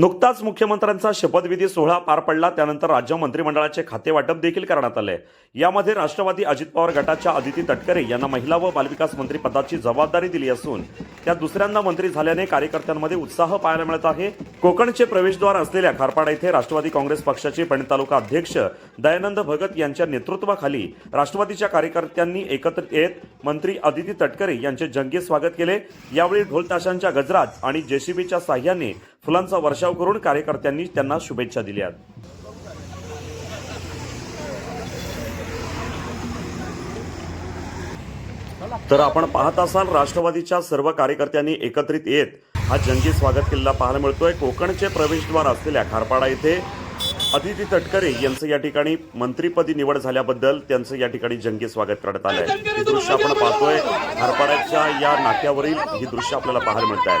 नुकताच मुख्यमंत्र्यांचा शपथविधी सोहळा पार पडला त्यानंतर राज्य मंत्रिमंडळाचे खाते वाटप देखील करण्यात आले. यामध्ये राष्ट्रवादी अजित पवार गटाच्या अदिती तटकरे यांना महिला व बालविकास मंत्री पदाची जबाबदारी दिली असून त्या दुसऱ्यांदा मंत्री झाल्याने कार्यकर्त्यांमध्ये उत्साह पाहायला मिळत आहे. कोकणचे प्रवेशद्वार असलेल्या खारपाडा येथे राष्ट्रवादी काँग्रेस पक्षाचे पेण तालुका अध्यक्ष दयानंद भगत यांच्या नेतृत्वाखाली राष्ट्रवादीच्या कार्यकर्त्यांनी एकत्र येत मंत्री अदिती तटकरे यांचे जंगी स्वागत केले. यावेळी ढोलताशांच्या गजरात आणि जेसीबीच्या साह्याने फुलांचा वर्षाव करून कार्यकर्त्यांनी त्यांना शुभेच्छा दिल्या. तर आपण पाहत असाल राष्ट्रवादीच्या सर्व कार्यकर्त्यांनी एकत्रित येत हा जंगी स्वागत केलेला पाहायला मिळतोय. कोकणचे प्रवेशद्वार असलेल्या खारपाडा येथे अदिती तटकरे यांचं या ठिकाणी मंत्रीपदी निवड झाल्याबद्दल त्यांचं या ठिकाणी जंगी स्वागत करण्यात आलंय. ही दृश्य आपण पाहतोय. खारपाड्याच्या या नाक्यावरील ही दृश्य आपल्याला पाहायला मिळत आहेत